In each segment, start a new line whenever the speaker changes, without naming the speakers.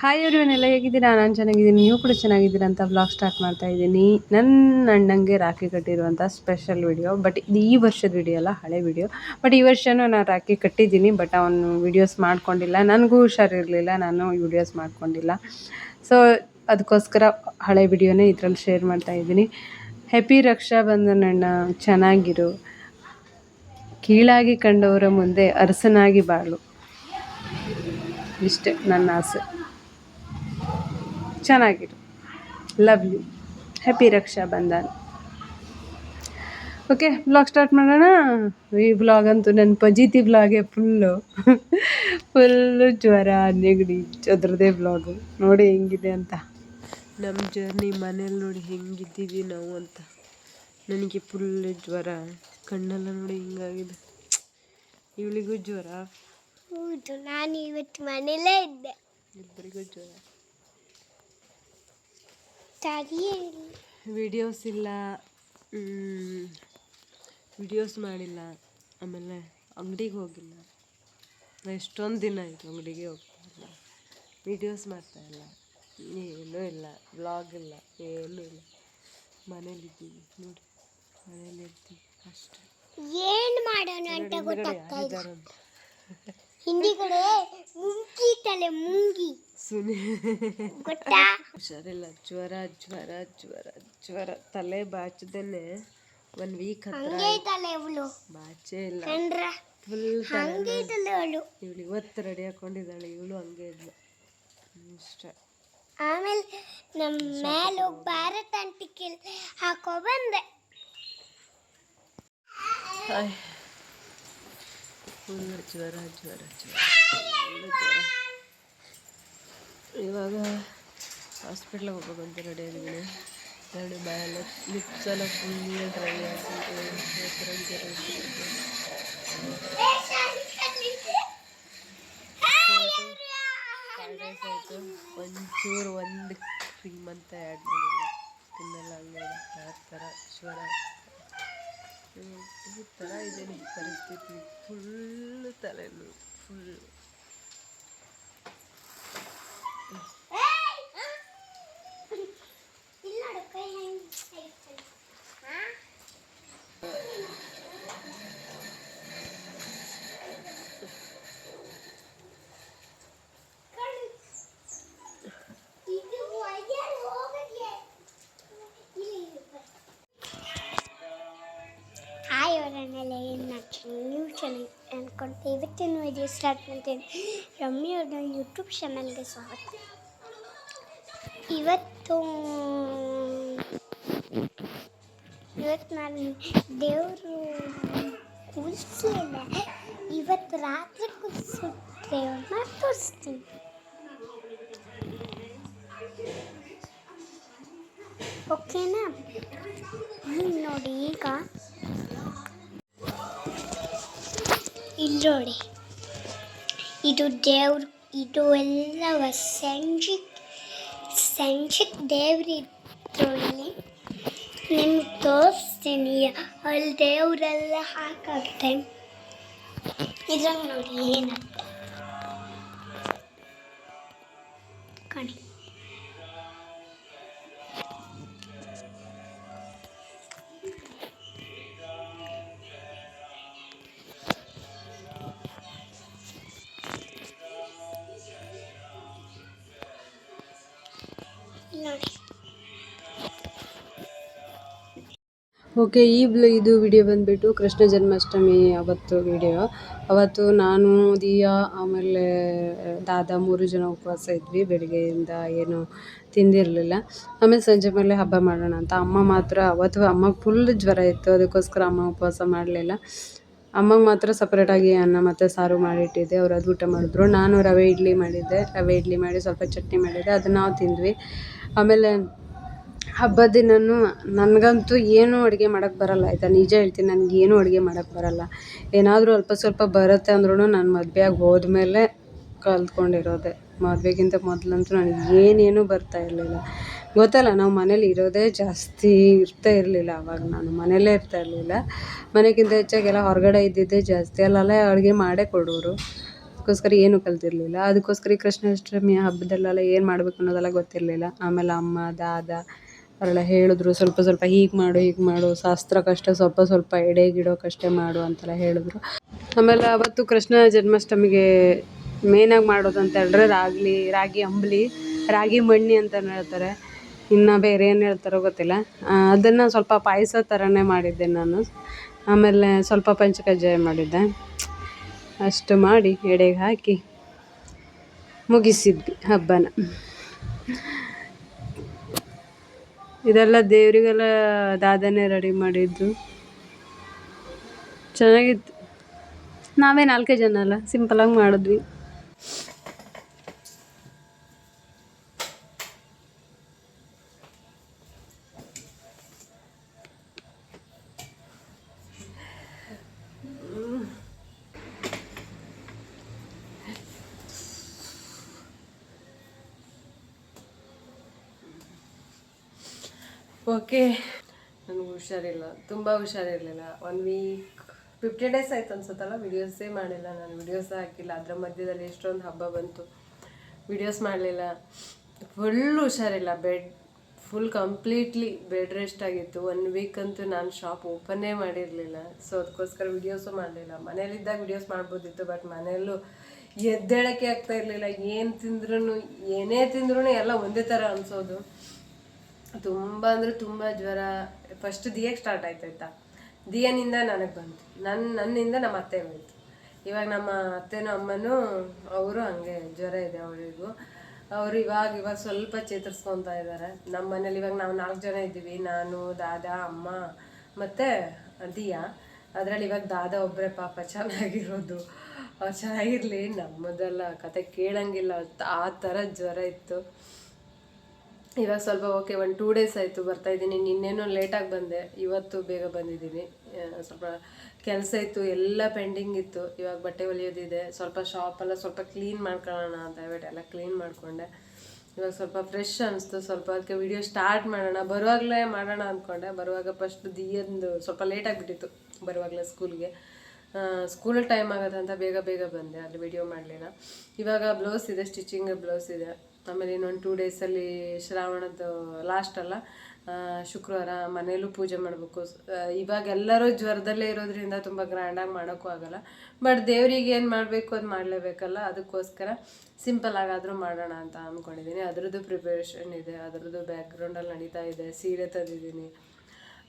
Hi ಎಲ್ಲ ಹೇಗಿದ್ದೀರಾ? ನಾನು ಚೆನ್ನಾಗಿದ್ದೀನಿ. ನೀವು ಕೂಡ ಚೆನ್ನಾಗಿದ್ದೀರಾ ಅಂತ ಬ್ಲಾಗ್ ಸ್ಟಾರ್ಟ್ ಮಾಡ್ತಾ ಇದ್ದೀನಿ. ನನ್ನ ಅಣ್ಣಂಗೆ ರಾಖಿ ಕಟ್ಟಿರುವಂಥ ಸ್ಪೆಷಲ್ ವಿಡಿಯೋ ಬಟ್ ಇದು ಈ ವರ್ಷದ ವಿಡಿಯೋ ಅಲ್ಲ, ಹಳೆ ವಿಡಿಯೋ ಬಟ್ ಈ ವರ್ಷನೂ ನಾನು ರಾಖಿ ಕಟ್ಟಿದ್ದೀನಿ. ಬಟ್ ಅವನು ವಿಡಿಯೋಸ್ ಮಾಡ್ಕೊಂಡಿಲ್ಲ. ನನಗೂ ಹುಷಾರಿರಲಿಲ್ಲ. ನಾನು ವಿಡಿಯೋಸ್ ಮಾಡ್ಕೊಂಡಿಲ್ಲ. ಸೊ ಅದಕ್ಕೋಸ್ಕರ ಹಳೆ ವಿಡಿಯೋನೇ ಇದರಲ್ಲಿ ಶೇರ್ ಮಾಡ್ತಾ ಇದ್ದೀನಿ. ಹ್ಯಾಪಿ ರಕ್ಷಾ ಬಂಧನಣ್ಣ ಚೆನ್ನಾಗಿರು. ಕೀಳಾಗಿ ಕಂಡವರ ಮುಂದೆ ಅರಸನಾಗಿ ಬಾಳು. ಇಷ್ಟೇ ನನ್ನ ಆಸೆ. ಚೆನ್ನಾಗಿರು. Love you happy Raksha Bandhan okay blog start ಮಾಡೋಣ. ಈ ಬ್ಲಾಗ್ ಅಂತೂ ನನ್ನ ಪಜೀತಿ ಬ್ಲಾಗೆ ಫುಲ್ಲು ಫುಲ್ಲು ಜ್ವರ ನೆಗಡಿ ಅದ್ರದ್ದೇ ಬ್ಲಾಗು ನೋಡಿ ಹೆಂಗಿದೆ ಅಂತ. ನಮ್ಮ ಜರ್ನಿ ಮನೇಲಿ ನೋಡಿ ಹೆಂಗಿದ್ದೀವಿ ನಾವು ಅಂತ. ನನಗೆ ಫುಲ್ ಜ್ವರ. ಕಣ್ಣೆಲ್ಲ ನೋಡಿ ಹಿಂಗಾಗಿದೆ. ಇವಳಿಗೂ ಜ್ವರ?
ಹೌದು ನಾನು ಇವತ್ತು ಮನೇಲೇ ಇದ್ದೆ.
ಇಬ್ಬರಿಗೂ ಜ್ವರ. ವಿಡಿಯೋಸ್ ಇಲ್ಲ. ವಿಡಿಯೋಸ್ ಮಾಡಿಲ್ಲ. ಆಮೇಲೆ ಅಂಗಡಿಗೆ ಹೋಗಿಲ್ಲ. ನಾ ಎಷ್ಟೊಂದು ದಿನ ಆಯಿತು ಅಂಗಡಿಗೆ ಹೋಗ್ತಾಯಿಲ್ಲ ವಿಡಿಯೋಸ್ ಮಾಡ್ತಾಯಿಲ್ಲ ಏನೂ ಇಲ್ಲ. ವ್ಲಾಗ್ ಇಲ್ಲ. ಏನೂ ಇಲ್ಲ. ಮನೇಲಿದ್ದೀವಿ ನೋಡಿ ಮನೇಲಿ ಇರ್ತೀವಿ ಅಷ್ಟೇ.
ಏನು ಮಾಡೋಣ ಅಂತ ಗೊತ್ತಾಗ್ತಾ ಇಲ್ಲ ಕಡೆ ಮುಂಗಿ ತಲೆ ಮುಂಗಿ
ಸುನಿ.
ಗೊತ್ತಾ?
ಹುಷಾರಿಲ್ಲ. ಜ್ವರ ಜ್ವರ ಜ್ವರ ಜ್ವರ. ತಲೆ ಬಾಚದನೆ ಒನ್ ವೀಕ್
ಹಂಗೆ ತಲೆ ಇವಳು
ಬಾಚೇ ಇಲ್ಲ.
ಕಂಡ್ರ
ಫುಲ್
ಹಂಗೆ ತಲೆ ಅವಳು.
ಇವಳು ಇವತ್ತು ರೆಡಿ ಹಾಕೊಂಡಿದ್ದಾಳೆ. ಇವಳು ಹಂಗೆ ಇದ್ಲು. ಇಷ್ಟ
ಆಮೇಲೆ ನಮ್ಮ ಮೇಲೆ ಭಾರತ ಅಂಟಿಕೆ ಹಾಕೋ ಬಂದೆ.
ಫುಲ್ ಜ್ವರ ಜ್ವರ ಜ್ವರ. ಇವಾಗ ಹಾಸ್ಪಿಟ್ಲಿಗೆ ಹೋಗ್ಬೇಕಂತ ರೆಡಿ ಆಗಿದ್ದೀನಿ ಎರಡು ಬಾಯೆಲ್ಲ ಲಿಪ್ಸ್ ಎಲ್ಲ ಫುಲ್ ಡ್ರೈ ಆಯಿತು ಒಂಚೂರು ಒಂದು ಕ್ರೀಮ್ ಅಂತ ಆ್ಯಡ್ ಮಾಡಿಲ್ಲ. ತಿನ್ನೆಲ್ಲ, ಹಂಗೆ. ಆ ಥರ ಶುವರ್ ಈ ಥರ ಇದೆ ನಿಮ್ಮ ಪರಿಸ್ಥಿತಿ ಫುಲ್ ತಲೆನೋವು ಫುಲ್
ಸ್ಟಾರ್ಟ್ ಮಾಡ್ತೀನಿ ರಮ್ಯ ಯೂಟ್ಯೂಬ್ ಚಾನಲ್ಗೆ ಸ್ವಾಗತ. ಇವತ್ತು ಇವತ್ತು ನಾನು ದೇವರು ಕೂರಿಸಲಿಲ್ಲ. ಇವತ್ತು ರಾತ್ರಿ ಕೂರಿಸೋ ದೇವ್ರನ್ನ ತೋರಿಸ್ತೀನಿ. ಓಕೆನಾ? ನೋಡಿ ಈಗ. ಇಲ್ಲಿ ನೋಡಿ. ಇದು ದೇವ್ರು, ಇದು ಎಲ್ಲ ಸಂಜಿಕ್ ಸಂಜಿಕ್ ದೇವ್ರಿದ್ರಲ್ಲಿ ನಿಮ್ಗೆ ತೋರಿಸ್ತೀನಿ, ಅಲ್ಲಿ ದೇವರೆಲ್ಲ ಹಾಕಾಗ್ತೆ ಇದ್ರಾಗ ನೋಡಿ ಏನಂತ. ಕಣಿ.
ಓಕೆ, ಈ ಇದು ವಿಡಿಯೋ ಬಂದುಬಿಟ್ಟು ಕೃಷ್ಣ ಜನ್ಮಾಷ್ಟಮಿ ಅವತ್ತು ವಿಡಿಯೋ. ಅವತ್ತು ನಾನು, ದಿಯಾ, ಆಮೇಲೆ ದಾದಾ ಮೂರು ಜನ ಉಪವಾಸ ಇದ್ವಿ. ಬೆಳಿಗ್ಗೆಯಿಂದ ಏನು ತಿಂದಿರಲಿಲ್ಲ. ಆಮೇಲೆ ಸಂಜೆ ಮೇಲೆ ಹಬ್ಬ ಮಾಡೋಣ ಅಂತ. ಅಮ್ಮ ಮಾತ್ರ, ಅವತ್ತು ಅಮ್ಮಗೆ ಫುಲ್ ಜ್ವರ ಇತ್ತು. ಅದಕ್ಕೋಸ್ಕರ ಅಮ್ಮ ಉಪವಾಸ ಮಾಡಲಿಲ್ಲ. ಅಮ್ಮಗೆ ಮಾತ್ರ ಸಪ್ರೇಟಾಗಿ ಅನ್ನ ಮತ್ತು ಸಾರು ಮಾಡಿಟ್ಟಿದ್ದೆ. ಅವ್ರು ಅದು ಊಟ ಮಾಡಿದ್ರು. ನಾನು ರವೆ ಇಡ್ಲಿ ಮಾಡಿದ್ದೆ. ರವೆ ಇಡ್ಲಿ ಮಾಡಿ ಸ್ವಲ್ಪ ಚಟ್ನಿ ಮಾಡಿದ್ದೆ. ಅದನ್ನು ನಾವು ತಿಂದ್ವಿ. ಆಮೇಲೆ ಹಬ್ಬದ ದಿನನು ನನಗಂತೂ ಏನೂ ಅಡುಗೆ ಮಾಡೋಕ್ಕೆ ಬರಲ್ಲ, ಆಯಿತಾ? ನಿಜ ಹೇಳ್ತೀನಿ, ನನಗೆ ಏನೂ ಅಡುಗೆ ಮಾಡೋಕ್ಕೆ ಬರಲ್ಲ. ಏನಾದರೂ ಅಲ್ಪ ಸ್ವಲ್ಪ ಬರುತ್ತೆ ಅಂದ್ರೂ ನಾನು ಮದುವೆಯಾಗಿ ಹೋದ್ಮೇಲೆ ಕಲ್ತ್ಕೊಂಡಿರೋದೆ. ಮದುವೆಗಿಂತ ಮೊದಲಂತೂ ನನಗೆ ಏನೇನೂ ಬರ್ತಾ ಇರಲಿಲ್ಲ. ಗೊತ್ತಲ್ಲ, ನಾವು ಮನೇಲಿ ಇರೋದೇ ಜಾಸ್ತಿ ಇರ್ತಾ ಇರಲಿಲ್ಲ ಅವಾಗ ನಾನು. ಮನೆಯಲ್ಲೇ ಇರ್ತಾ ಇರಲಿಲ್ಲ. ಮನೆಗಿಂತ ಹೆಚ್ಚಾಗಿ ಎಲ್ಲ ಹೊರಗಡೆ ಇದ್ದಿದ್ದೇ ಜಾಸ್ತಿ. ಅಲ್ಲೆಲ್ಲ ಅಡುಗೆ ಮಾಡೇ ಕೊಡೋರು. ಅದಕ್ಕೋಸ್ಕರ ಏನು ಕಲ್ತಿರಲಿಲ್ಲ. ಅದಕ್ಕೋಸ್ಕರ ಈ ಕೃಷ್ಣಾಷ್ಟಮಿ ಹಬ್ಬದಲ್ಲೆಲ್ಲ ಏನು ಮಾಡಬೇಕು ಅನ್ನೋದೆಲ್ಲ ಗೊತ್ತಿರಲಿಲ್ಲ. ಆಮೇಲೆ ಅಮ್ಮ, ದಾದ ಅವರೆಲ್ಲ ಹೇಳಿದ್ರು, ಸ್ವಲ್ಪ ಸ್ವಲ್ಪ ಹೀಗೆ ಮಾಡು ಹೀಗೆ ಮಾಡು ಶಾಸ್ತ್ರಕ್ಕಷ್ಟೇ ಸ್ವಲ್ಪ ಸ್ವಲ್ಪ ಎಡೆಗಿಡೋಕಷ್ಟೇ ಮಾಡು ಅಂತೆಲ್ಲ ಹೇಳಿದ್ರು. ಆಮೇಲೆ ಅವತ್ತು ಕೃಷ್ಣ ಜನ್ಮಾಷ್ಟಮಿಗೆ ಮೇನಾಗಿ ಮಾಡೋದು ಅಂತ ಹೇಳಿದ್ರೆ ರಾಗಿ ರಾಗಿ ಅಂಬಲಿ, ರಾಗಿ ಮಣ್ಣಿ ಅಂತ ಹೇಳ್ತಾರೆ. ಇನ್ನು ಬೇರೆ ಏನು ಹೇಳ್ತಾರೋ ಗೊತ್ತಿಲ್ಲ. ಅದನ್ನು ಸ್ವಲ್ಪ ಪಾಯಸ ಥರನೇ ಮಾಡಿದ್ದೆ ನಾನು. ಆಮೇಲೆ ಸ್ವಲ್ಪ ಪಂಚಕಜ್ಜಾಯ ಮಾಡಿದ್ದೆ. ಅಷ್ಟು ಮಾಡಿ ಎಡೆಗೆ ಹಾಕಿ ಮುಗಿಸಿದ್ವಿ ಹಬ್ಬನ. ಇದೆಲ್ಲ ದೇವರಿಗೆಲ್ಲ ದಾದನೆ ರೆಡಿ ಮಾಡಿದ್ದು. ಚೆನ್ನಾಗಿತ್ತು. ನಾವೇ ನಾಲ್ಕೇ ಜನ ಅಲ್ಲ ಸಿಂಪಲಾಗಿ ಮಾಡಿದ್ವಿ. ಓಕೆ. ನನಗೆ ಹುಷಾರಿಲ್ಲ, ತುಂಬ ಹುಷಾರಿರಲಿಲ್ಲ. ಒನ್ ವೀಕ್ ಫಿಫ್ಟಿ ಡೇಸ್ ಆಯ್ತು ಅನ್ಸುತ್ತಲ್ಲ ವಿಡಿಯೋಸೇ ಮಾಡಿಲ್ಲ ನಾನು ವಿಡಿಯೋಸ್ ಹಾಕಿಲ್ಲ. ಅದರ ಮಧ್ಯದಲ್ಲಿ ಎಷ್ಟೊಂದು ಹಬ್ಬ ಬಂತು ವಿಡಿಯೋಸ್ ಮಾಡಲಿಲ್ಲ. ಫುಲ್ ಹುಷಾರಿಲ್ಲ bed full completely bed rest ಆಗಿತ್ತು. ಒನ್ ವೀಕ್ ಅಂತೂ ನಾನು ಶಾಪ್ ಓಪನ್ನೇ ಮಾಡಿರಲಿಲ್ಲ. ಸೊ ಅದಕ್ಕೋಸ್ಕರ ವಿಡಿಯೋಸು ಮಾಡಲಿಲ್ಲ. ಮನೇಲಿದ್ದಾಗ ವಿಡಿಯೋಸ್ ಮಾಡ್ಬೋದಿತ್ತು ಬಟ್ ಮನೆಯಲ್ಲೂ ಎದ್ದೇಳಕ್ಕೆ ಆಗ್ತಾ ಇರಲಿಲ್ಲ. ಏನು ತಿಂದ್ರೂ ಏನೇ ತಿಂದ್ರೂ ಎಲ್ಲ ಒಂದೇ ಥರ ಅನಿಸೋದು. ತುಂಬ ಅಂದರೆ ತುಂಬ ಜ್ವರ. ಫಸ್ಟ್ ದಿಯಕ್ಕೆ ಸ್ಟಾರ್ಟ್ ಆಯ್ತು, ಆಯ್ತಾ? ದಿಯನಿಂದ ನನಗೆ ಬಂತು. ನನ್ನ ನನ್ನಿಂದ ನಮ್ಮ ಅತ್ತೆ ಬಂತು. ಇವಾಗ ನಮ್ಮ ಅತ್ತೆನೂ, ಅಮ್ಮನೂ ಅವರು ಹಂಗೆ ಜ್ವರ ಇದೆ ಅವರಿಗೂ. ಅವರು ಇವಾಗ ಇವಾಗ ಸ್ವಲ್ಪ ಚೇತರಿಸ್ಕೊತಾ ಇದ್ದಾರೆ ನಮ್ಮ ಮನೇಲಿ ಇವಾಗ ನಾವು ನಾಲ್ಕು ಜನ ಇದ್ದೀವಿ. ನಾನು, ದಾದಾ, ಅಮ್ಮ ಮತ್ತು ದಿಯಾ. ಅದರಲ್ಲಿ ಇವಾಗ ದಾದಾ ಒಬ್ಬರೇ ಪಾಪ ಚೆನ್ನಾಗಿರೋದು. ಅವ್ರು ಚೆನ್ನಾಗಿರಲಿ. ನಮ್ಮದೆಲ್ಲ ಕತೆ ಕೇಳಂಗಿಲ್ಲ. ಆ ಥರ ಜ್ವರ ಇತ್ತು. ಇವಾಗ ಸ್ವಲ್ಪ ಓಕೆ ಒಂದು ಟೂ ಡೇಸ್ ಆಯಿತು ಬರ್ತಾ ಇದ್ದೀನಿ. ನಿನ್ನೇನೋ ಲೇಟಾಗಿ ಬಂದೆ. ಇವತ್ತು ಬೇಗ ಬಂದಿದ್ದೀನಿ. ಸ್ವಲ್ಪ ಕೆಲಸ ಇತ್ತು, ಎಲ್ಲ ಪೆಂಡಿಂಗ್ ಇತ್ತು. ಇವಾಗ ಬಟ್ಟೆ ಹೊಲಿಯೋದಿದೆ. ಸ್ವಲ್ಪ ಶಾಪೆಲ್ಲ ಸ್ವಲ್ಪ ಕ್ಲೀನ್ ಮಾಡ್ಕೊಳ್ಳೋಣ ಅಂತ ಹೇಳ್ಬಿಟ್ಟು ಎಲ್ಲ ಕ್ಲೀನ್ ಮಾಡಿಕೊಂಡೆ. ಇವಾಗ ಸ್ವಲ್ಪ ಫ್ರೆಶ್ ಅನಿಸ್ತು. ಸ್ವಲ್ಪ ಅದಕ್ಕೆ ವಿಡಿಯೋ ಸ್ಟಾರ್ಟ್ ಮಾಡೋಣ. ಬರುವಾಗಲೇ ಮಾಡೋಣ ಅಂದ್ಕೊಂಡೆ ಬರುವಾಗ ಫಸ್ಟ್ ದಿಯಂದು ಸ್ವಲ್ಪ ಲೇಟ್ ಆಗಿಬಿಟ್ಟಿತ್ತು ಬರುವಾಗಲೇ ಸ್ಕೂಲ್ಗೆ ಸ್ಕೂಲ್ ಟೈಮ್ ಆಗೋದಂತ ಬೇಗ ಬೇಗ ಬಂದೆ. ಅಲ್ಲಿ ವಿಡಿಯೋ ಮಾಡಲಿಲ್ಲ. ಇವಾಗ ಬ್ಲೌಸ್ ಇದೆ ಸ್ಟಿಚಿಂಗ್ ಬ್ಲೌಸ್ ಇದೆ. ಆಮೇಲೆ ಇನ್ನೊಂದು ಟೂ ಡೇಸಲ್ಲಿ ಶ್ರಾವಣದ್ದು ಲಾಸ್ಟ್ ಅಲ್ಲ ಶುಕ್ರವಾರ ಮನೇಲೂ ಪೂಜೆ ಮಾಡಬೇಕು. ಇವಾಗ ಎಲ್ಲರೂ ಜ್ವರದಲ್ಲೇ ಇರೋದ್ರಿಂದ ತುಂಬ ಗ್ರ್ಯಾಂಡಾಗಿ ಮಾಡೋಕ್ಕೂ ಆಗಲ್ಲ. ಬಟ್ ದೇವರಿಗೆ ಏನು ಮಾಡಬೇಕು ಅದು ಮಾಡಲೇಬೇಕಲ್ಲ, ಅದಕ್ಕೋಸ್ಕರ ಸಿಂಪಲ್ ಆಗಾದರೂ ಮಾಡೋಣ ಅಂತ ಅಂದ್ಕೊಂಡಿದ್ದೀನಿ ಅದರದ್ದು ಪ್ರಿಪರೇಷನ್ ಇದೆ, ಅದರದ್ದು ಬ್ಯಾಕ್ಗ್ರೌಂಡಲ್ಲಿ ನಡೀತಾ ಇದೆ, ಸೀರೆ ತಂದಿದ್ದೀನಿ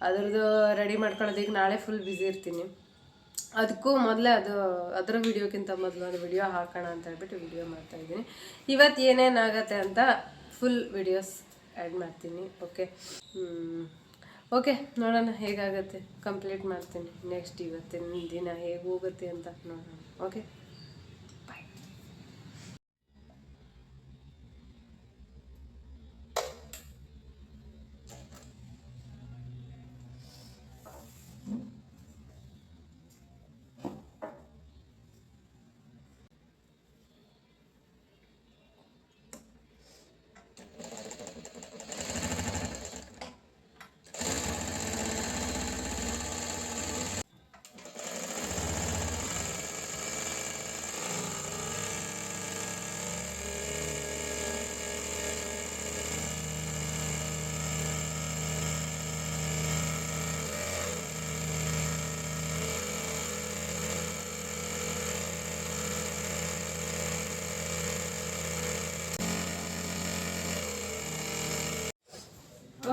ಅದರದ್ದು ರೆಡಿ ಮಾಡ್ಕೊಳ್ಳೋದಕ್ಕೆ ನಾಳೆ ಫುಲ್ ಬ್ಯುಸಿ ಇರ್ತೀನಿ. ಅದಕ್ಕೂ ಮೊದಲೇ ಅದು, ಅದರ ವಿಡಿಯೋಕ್ಕಿಂತ ಮೊದಲು ಅದು ವಿಡಿಯೋ ಹಾಕೋಣ ಅಂತ ಹೇಳ್ಬಿಟ್ಟು ವಿಡಿಯೋ ಮಾಡ್ತಾ ಇದ್ದೀನಿ. ಇವತ್ತು ಏನೇನಾಗತ್ತೆ ಅಂತ ಫುಲ್ ವಿಡಿಯೋಸ್ ಆ್ಯಡ್ ಮಾಡ್ತೀನಿ ಓಕೆ ಓಕೆ ನೋಡೋಣ ಹೇಗಾಗತ್ತೆ ಕಂಪ್ಲೀಟ್ ಮಾಡ್ತೀನಿ. ನೆಕ್ಸ್ಟ್ ಇವತ್ತಿನ ದಿನ ಹೇಗೆ ಹೋಗುತ್ತೆ ಅಂತ ನೋಡೋಣ okay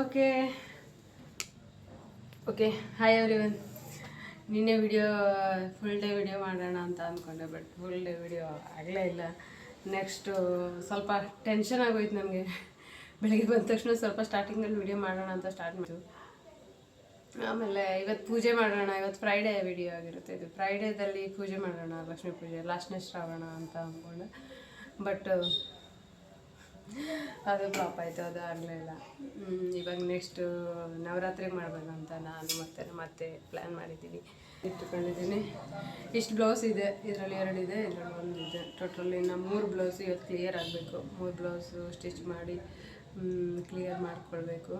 okay. Okay hi everyone ನಿನ್ನೆ ವಿಡಿಯೋ ಫುಲ್ ಡೇ ವಿಡಿಯೋ ಮಾಡೋಣ ಅಂತ ಅಂದ್ಕೊಂಡೆ ಬಟ್ ಫುಲ್ ಡೇ ವಿಡಿಯೋ ಆಗಲೇ ಇಲ್ಲ. ನೆಕ್ಸ್ಟು ಸ್ವಲ್ಪ ಟೆನ್ಷನ್ ಆಗೋಯ್ತು ನಮಗೆ. ಬೆಳಗ್ಗೆ ಬಂದ ತಕ್ಷಣ ಸ್ವಲ್ಪ ಸ್ಟಾರ್ಟಿಂಗಲ್ಲಿ ವಿಡಿಯೋ ಮಾಡೋಣ ಅಂತ ಸ್ಟಾರ್ಟ್ ಮಾಡಿದ್ವು ಆಮೇಲೆ ಇವತ್ತು ಪೂಜೆ ಮಾಡೋಣ ಇವತ್ತು ಫ್ರೈಡೇ ವಿಡಿಯೋ ಆಗಿರುತ್ತೆ. ಇದು ಫ್ರೈಡೇದಲ್ಲಿ ಪೂಜೆ ಮಾಡೋಣ, ಲಕ್ಷ್ಮೀ ಪೂಜೆ, ಲಾಸ್ಟ್ನೇ ಶ್ರಾವಣ ಅಂತ ಅಂದ್ಕೊಂಡೆ ಬಟ್ ಅದು ಫ್ಲಾಪ್ ಆಯಿತು, ಅದು ಆಗಲಿಲ್ಲ ಇವಾಗ ನೆಕ್ಸ್ಟು ನವರಾತ್ರಿಗೆ ಮಾಡಬೇಕಂತ ನಾನು ಮತ್ತೆ ಮತ್ತೆ ಪ್ಲ್ಯಾನ್ ಮಾಡಿದ್ದೀನಿ ಇಟ್ಟುಕೊಂಡಿದ್ದೀನಿ. ಇಷ್ಟು ಬ್ಲೌಸ್ ಇದೆ, ಇದರಲ್ಲಿ ಎರಡಿದೆ ಇದರಲ್ಲಿ ಇದೆ. ಟೋಟಲ್ ಇನ್ನು ಮೂರು ಬ್ಲೌಸ್ ಇವತ್ತು ಕ್ಲಿಯರ್ ಆಗಬೇಕು. ಮೂರು ಬ್ಲೌಸು ಸ್ಟಿಚ್ ಮಾಡಿ ಕ್ಲಿಯರ್ ಮಾಡಿಕೊಳ್ಬೇಕು.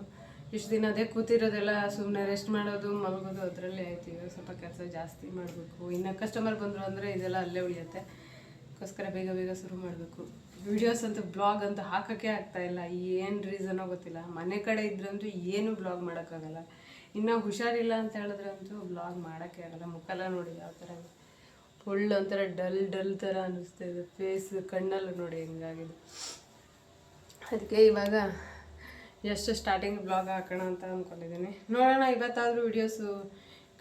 ಇಷ್ಟು ದಿನ ಅದೇ ಕೂತಿರೋದೆಲ್ಲ ಸುಮ್ಮನೆ ರೆಸ್ಟ್ ಮಾಡೋದು, ಮಲಗೋದು, ಅದರಲ್ಲೇ ಆಯ್ತು. ಇವಾಗ ಸ್ವಲ್ಪ ಕೆಲಸ ಜಾಸ್ತಿ ಮಾಡಬೇಕು. ಇನ್ನು ಕಸ್ಟಮರ್ ಬಂದರು ಅಂದರೆ ಇದೆಲ್ಲ ಅಲ್ಲೇ ಉಳಿಯುತ್ತೆ. ಅದಕ್ಕೋಸ್ಕರ ಬೇಗ ಬೇಗ ಶುರು ಮಾಡಬೇಕು. ವಿಡಿಯೋಸ್ ಅಂತೂ ಬ್ಲಾಗ್ ಅಂತೂ ಹಾಕೋಕ್ಕೆ ಆಗ್ತಾ ಇಲ್ಲ. ಏನು ರೀಸನೋ ಗೊತ್ತಿಲ್ಲ. ಮನೆ ಕಡೆ ಇದ್ರಂತೂ ಏನು ಬ್ಲಾಗ್ ಮಾಡೋಕ್ಕಾಗಲ್ಲ. ಇನ್ನೂ ಹುಷಾರಿಲ್ಲ ಅಂತ ಹೇಳಿದ್ರಂತೂ ಬ್ಲಾಗ್ ಮಾಡೋಕ್ಕೆ ಆಗಲ್ಲ. ಮುಖಲ್ಲ ನೋಡಿ ಯಾವ ಥರ. ಫುಲ್ ಒಂಥರ ಡಲ್ ಡಲ್ ಥರ ಅನ್ನಿಸ್ತಾ ಇದೆ. ಫೇಸ್ ಕಣ್ಣಲ್ಲಿ ನೋಡಿ ಹೆಂಗಾಗಿದೆ. ಅದಕ್ಕೆ ಇವಾಗ ಎಷ್ಟು ಸ್ಟಾರ್ಟಿಂಗ್ ಬ್ಲಾಗ್ ಹಾಕೋಣ ಅಂತ ಅಂದ್ಕೊಂಡಿದ್ದೀನಿ ನೋಡೋಣ, ಇವತ್ತಾದರೂ videos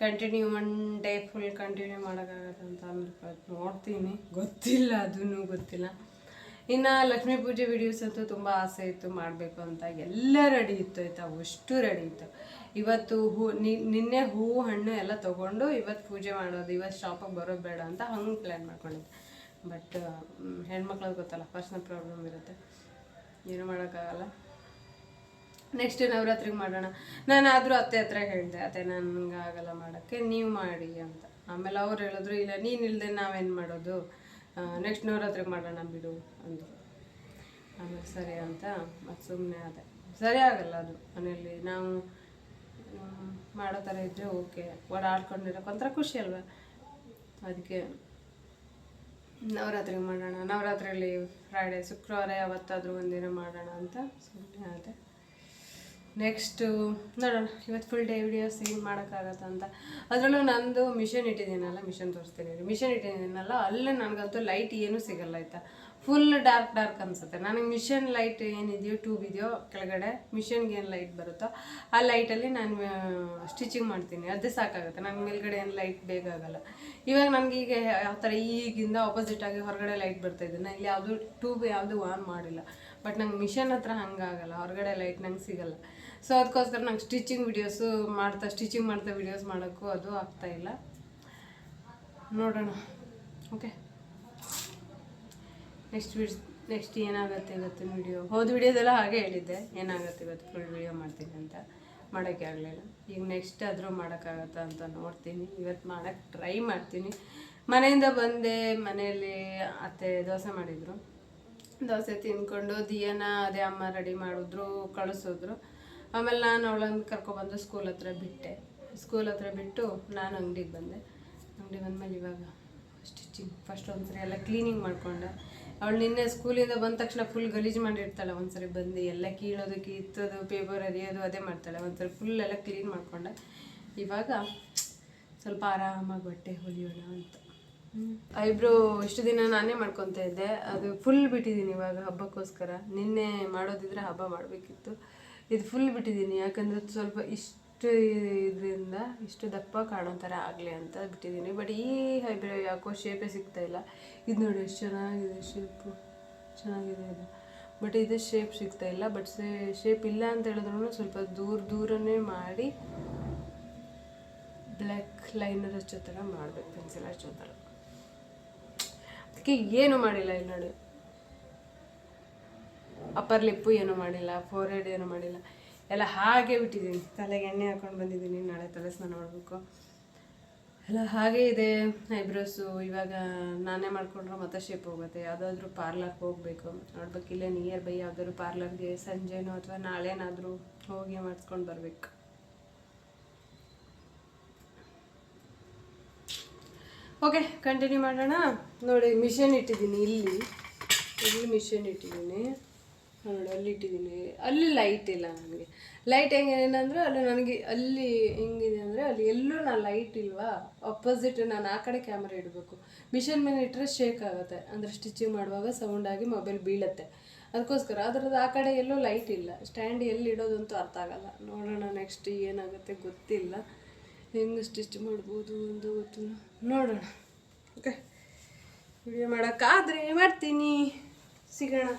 continue one day full continue ಮಾಡೋಕ್ಕಾಗತ್ತೆ ಅಂತ ಅಂದ್ಬಿಟ್ಟು ನೋಡ್ತೀನಿ. ಗೊತ್ತಿಲ್ಲ ಅದೂ ಗೊತ್ತಿಲ್ಲ. ಇನ್ನು ಲಕ್ಷ್ಮೀ ಪೂಜೆ ವಿಡಿಯೋಸ್ ಅಂತೂ ತುಂಬ ಆಸೆ ಇತ್ತು ಮಾಡಬೇಕು ಅಂತ. ಎಲ್ಲ ರೆಡಿ ಇತ್ತು ಆಯಿತಾ? ಅಷ್ಟು ರೆಡಿ ಇತ್ತು. ಇವತ್ತು ಹೂ ನಿನ್ನೆ ಹೂವು ಹಣ್ಣು ಎಲ್ಲ ತೊಗೊಂಡು ಇವತ್ತು ಪೂಜೆ ಮಾಡೋದು ಇವತ್ತು ಶಾಪಿಗೆ ಬರೋದು ಬೇಡ ಅಂತ ಹಂಗೆ ಪ್ಲ್ಯಾನ್ ಮಾಡ್ಕೊಂಡಿದ್ದೆ. ಬಟ್ ಹೆಣ್ಮಕ್ಳದ್ದು ಗೊತ್ತಲ್ಲ ಪರ್ಸ್ನಲ್ ಪ್ರಾಬ್ಲಮ್ ಇರುತ್ತೆ. ಏನು ಮಾಡೋಕ್ಕಾಗಲ್ಲ. ನೆಕ್ಸ್ಟ್ ನವರಾತ್ರಿಗೆ ಮಾಡೋಣ. ನಾನು ಆದರೂ ಅತ್ತೆ ಹತ್ರ ಹೇಳಿದೆ, ಅತ್ತೆ ನನಗೆ ಆಗಲ್ಲ ಮಾಡೋಕ್ಕೆ, ನೀವು ಮಾಡಿ ಅಂತ. ಆಮೇಲೆ ಅವ್ರು ಹೇಳಿದ್ರು, ಇಲ್ಲ, ನೀನು ಇಲ್ಲದೆ ನಾವೇನು ಮಾಡೋದು? ನೆಕ್ಸ್ಟ್ ನವರಾತ್ರಿಗೆ ಮಾಡೋಣ ಬಿಡು ಅಂದರು. ಆಮೇಲೆ ಸರಿ ಅಂತ ಮತ್ತು ಸುಮ್ಮನೆ ಅದೇ ಸರಿ ಆಗಲ್ಲ ಅದು ಮನೆಯಲ್ಲಿ. ನಾವು ಮಾಡೋ ಥರ ಇದ್ದರೆ ಓಕೆ. ಓಡಾಡ್ಕೊಂಡಿರೋಕೆ ಒಂಥರ ಖುಷಿ ಅಲ್ವಾ? ಅದಕ್ಕೆ ನವರಾತ್ರಿಗೆ ಮಾಡೋಣ. ನವರಾತ್ರಿಯಲ್ಲಿ ಫ್ರೈಡೆ ಶುಕ್ರವಾರ ಯಾವತ್ತಾದರೂ ಒಂದಿನ ಮಾಡೋಣ ಅಂತ ಸುಮ್ಮನೆ ಆದೆ. ನೆಕ್ಸ್ಟು, ನೋಡೋಣ, ಇವತ್ತು ಫುಲ್ ಡೇ ವಿಡಿಯೋಸ್ ಏನು ಮಾಡೋಕ್ಕಾಗತ್ತೆ ಅಂತ. ಅದರಲ್ಲೂ ನಂದು ಮಿಷನ್ ಇಟ್ಟಿದ್ದೀನಲ್ಲ ಮಿಷನ್ ತೋರಿಸ್ತೀನಿ ಮಿಷನ್ ಇಟ್ಟಿದ್ದೀನಲ್ಲ, ಅಲ್ಲೇ ನನಗಂತೂ ಲೈಟ್ ಏನೂ ಸಿಗಲ್ಲ ಆಯಿತಾ. ಫುಲ್ ಡಾರ್ಕ್ ಡಾರ್ಕ್ ಅನಿಸುತ್ತೆ. ನನಗೆ ಮಿಷನ್ ಲೈಟ್ ಏನಿದೆಯೋ ಟ್ಯೂಬ್ ಇದೆಯೋ, ಕೆಳಗಡೆ ಮಿಷನ್ಗೆ ಏನು ಲೈಟ್ ಬರುತ್ತೋ, ಆ ಲೈಟಲ್ಲಿ ನಾನು ಸ್ಟಿಚಿಂಗ್ ಮಾಡ್ತೀನಿ. ಅದೇ ಸಾಕಾಗುತ್ತೆ. ನನಗೆ ಮೇಲ್ಗಡೆ ಏನು ಲೈಟ್ ಬೇಕಾಗಲ್ಲ ಇವಾಗ ನನಗೆ ಈಗ ಯಾವ ಥರ ಈಗಿಂದ ಆಪೋಸಿಟ್ ಆಗಿ ಹೊರಗಡೆ ಲೈಟ್ ಬರ್ತಾ ಇದೆ. ನಾನು ಇಲ್ಲಿ ಯಾವುದು ಟ್ಯೂಬ್ ಯಾವುದು ಆನ್ ಮಾಡಿಲ್ಲ. ಬಟ್ ನಂಗೆ ಮಿಷನ್ ಹತ್ರ ಹಂಗಾಗಲ್ಲ. ಹೊರಗಡೆ ಲೈಟ್ ನಂಗೆ ಸಿಗಲ್ಲ. ಸೊ ಅದಕ್ಕೋಸ್ಕರ ನಂಗೆ ಸ್ಟಿಚಿಂಗ್ ವಿಡಿಯೋಸು ಮಾಡ್ತಾ ಸ್ಟಿಚಿಂಗ್ ಮಾಡ್ತಾ ವಿಡಿಯೋಸ್ ಮಾಡೋಕ್ಕೂ ಅದು ಆಗ್ತಾ ಇಲ್ಲ. ನೋಡೋಣ. ಓಕೆ ನೆಕ್ಸ್ಟ್ ವಿಡ್ ನೆಕ್ಸ್ಟ್ ಏನಾಗುತ್ತೆ ಇವತ್ತಿನ ವಿಡಿಯೋ ಹೋದ ವಿಡಿಯೋದೆಲ್ಲ ಹಾಗೆ ಹೇಳಿದ್ದೆ. ಏನಾಗುತ್ತೆ ಇವತ್ತು ಫುಲ್ ವಿಡಿಯೋ ಮಾಡ್ತೀನಿ ಅಂತ. ಮಾಡೋಕ್ಕೆ ಆಗಲಿಲ್ಲ. ಈಗ ನೆಕ್ಸ್ಟ್ ಆದರೂ ಮಾಡೋಕ್ಕಾಗತ್ತಾ ಅಂತ ನೋಡ್ತೀನಿ. ಇವತ್ತು ಮಾಡೋಕ್ಕೆ ಟ್ರೈ ಮಾಡ್ತೀನಿ. ಮನೆಯಿಂದ ಬಂದೆ, ಮನೆಯಲ್ಲಿ ಅತ್ತೆ ದೋಸೆ ಮಾಡಿದರು. ದೋಸೆ ತಿಂದ್ಕೊಂಡು ದಿಯನ ಅದೇ ಅಮ್ಮ ರೆಡಿ ಮಾಡಿದ್ರು, ಕಳಿಸಿದ್ರು. ಆಮೇಲೆ ನಾನು ಅವಳನ್ನು ಕರ್ಕೊಬಂದು ಸ್ಕೂಲ್ ಹತ್ರ ಬಿಟ್ಟೆ. ಸ್ಕೂಲ್ ಹತ್ರ ಬಿಟ್ಟು ನಾನು ಅಂಗಡಿಗೆ ಬಂದೆ. ಅಂಗಡಿ ಬಂದಮೇಲೆ ಇವಾಗ ಸ್ಟಿಚಿಂಗ್ ಫಸ್ಟ್ ಒಂದ್ಸರಿ ಎಲ್ಲ ಕ್ಲೀನಿಂಗ್ ಮಾಡಿಕೊಂಡೆ. ಅವಳು ನಿನ್ನೆ ಸ್ಕೂಲಿಂದ ಬಂದ ತಕ್ಷಣ ಫುಲ್ ಗಲೀಜು ಮಾಡಿರ್ತಾಳೆ. ಒಂದ್ಸರಿ ಬಂದು ಎಲ್ಲ ಕೀಳೋದು ಕಿತ್ತೋದು ಪೇಪರ್ ಅರಿಯೋದು ಅದೇ ಮಾಡ್ತಾಳೆ. ಒಂದ್ಸರಿ ಫುಲ್ ಎಲ್ಲ ಕ್ಲೀನ್ ಮಾಡಿಕೊಂಡೆ. ಇವಾಗ ಸ್ವಲ್ಪ ಆರಾಮಾಗಿ ಬಟ್ಟೆ ಹೊಲಿಯೋಣ ಅಂತ. ಐಬ್ರೋ ಇಷ್ಟು ದಿನ ನಾನೇ ಮಾಡ್ಕೊತಾ ಇದ್ದೆ. ಅದು ಫುಲ್ ಬಿಟ್ಟಿದ್ದೀನಿ ಇವಾಗ ಹಬ್ಬಕ್ಕೋಸ್ಕರ. ನಿನ್ನೆ ಮಾಡೋದಿದ್ರೆ ಹಬ್ಬ ಮಾಡಬೇಕಿತ್ತು. ಇದು ಫುಲ್ ಬಿಟ್ಟಿದ್ದೀನಿ. ಯಾಕಂದರೆ ಸ್ವಲ್ಪ ಇಷ್ಟು ಇದರಿಂದ ಇಷ್ಟು ದಪ್ಪ ಕಾಣೋ ಥರ ಆಗಲಿ ಅಂತ ಬಿಟ್ಟಿದ್ದೀನಿ. ಬಟ್ ಈ ಹೈಬ್ರೋ ಯಾಕೋ ಶೇಪೇ ಸಿಗ್ತಾ ಇಲ್ಲ. ಇದು ನೋಡಿ ಎಷ್ಟು ಚೆನ್ನಾಗಿದೆ ಶೇಪು ಚೆನ್ನಾಗಿದೆ ಇದು. ಬಟ್ ಇದು ಶೇಪ್ ಸಿಗ್ತಾ ಇಲ್ಲ. ಬಟ್ ಶೇಪ್ ಇಲ್ಲ ಅಂತ ಹೇಳಿದ್ರು ಸ್ವಲ್ಪ ದೂರ, ದೂರನೇ ಮಾಡಿ ಬ್ಲ್ಯಾಕ್ ಲೈನರ್ ಹಚ್ಚೋ ಥರ ಮಾಡಬೇಕು ಪೆನ್ಸಿಲ್ ಹಚ್ಚೋ ಥರ. ಅದಕ್ಕೆ ಏನು ಮಾಡಿಲ್ಲ ಇಲ್ಲಿ ನೋಡಿ. ಅಪ್ಪರ್ ಲಿಪ್ಪು ಏನೂ ಮಾಡಿಲ್ಲ ಫೋರ್ ಹೆಡ್ ಏನೂ ಮಾಡಿಲ್ಲ. ಎಲ್ಲ ಹಾಗೆ ಬಿಟ್ಟಿದ್ದೀನಿ. ತಲೆಗೆ ಎಣ್ಣೆ ಹಾಕೊಂಡು ಬಂದಿದ್ದೀನಿ, ನಾಳೆ ತಲೆ ಸ್ನಾನ ಮಾಡಬೇಕು. ಎಲ್ಲ ಹಾಗೆ ಇದೆ ಐಬ್ರೋಸು ಇವಾಗ ನಾನೇ ಮಾಡಿಕೊಂಡ್ರೆ ಮತ್ತೆ ಶೇಪ್ ಹೋಗುತ್ತೆ. ಯಾವುದಾದ್ರೂ ಪಾರ್ಲರ್ಗೆ ಹೋಗಬೇಕು. ನೋಡ್ಬೇಕು, ಇಲ್ಲೇ ನಿಯರ್ ಬೈ ಯಾವುದಾದ್ರು ಪಾರ್ಲರ್ಗೆ ಸಂಜೆನೋ ಅಥವಾ ನಾಳೆನಾದರೂ ಹೋಗಿ ಮಾಡಿಸ್ಕೊಂಡು ಬರಬೇಕು. ಓಕೆ ಕಂಟಿನ್ಯೂ ಮಾಡೋಣ. ನೋಡಿ ಮಿಷನ್ ಇಟ್ಟಿದ್ದೀನಿ ಇಲ್ಲಿ. ಇಲ್ಲಿ ಮಿಷನ್ ಇಟ್ಟಿದ್ದೀನಿ. ನೋಡಿ, ಅಲ್ಲಿ ಇಟ್ಟಿದ್ದೀನಿ. ಅಲ್ಲಿ ಲೈಟ್ ಇಲ್ಲ ನನಗೆ. ಲೈಟ್ ಹೆಂಗೆ ಏನಂದರೆ, ಅಲ್ಲಿ ನನಗೆ ಅಲ್ಲಿ ಹೆಂಗಿದೆ ಅಂದರೆ, ಅಲ್ಲಿ ಎಲ್ಲೂ ನಾನು ಲೈಟ್ ಇಲ್ವಾ? ಅಪೋಸಿಟ್ ನಾನು ಆ ಕಡೆ ಕ್ಯಾಮ್ರಾ ಇಡಬೇಕು. ಮಿಷನ್ ಮೇಲೆ ಇಟ್ಟರೆ ಶೇಕ್ ಆಗುತ್ತೆ. ಅಂದರೆ ಸ್ಟಿಚಿಂಗ್ ಮಾಡುವಾಗ ಸೌಂಡ್ ಆಗಿ ಮೊಬೈಲ್ ಬೀಳುತ್ತೆ. ಅದಕ್ಕೋಸ್ಕರ ಅದರದ್ದು ಆ ಕಡೆ ಎಲ್ಲೂ ಲೈಟ್ ಇಲ್ಲ. ಸ್ಟ್ಯಾಂಡ್ ಎಲ್ಲಿ ಇಡೋದು ಅರ್ಥ ಆಗಲ್ಲ. ನೋಡೋಣ ನೆಕ್ಸ್ಟ್ ಏನಾಗುತ್ತೆ ಗೊತ್ತಿಲ್ಲ. ಹೆಂಗೆ ಸ್ಟಿಚ್ ಮಾಡ್ಬೋದು ಒಂದು ಗೊತ್ತು. ನೋಡೋಣ. ಓಕೆ ವಿಡಿಯೋ ಮಾಡೋಕ್ಕಾದ್ರೆ ಮಾಡ್ತೀನಿ. ಸಿಗೋಣ.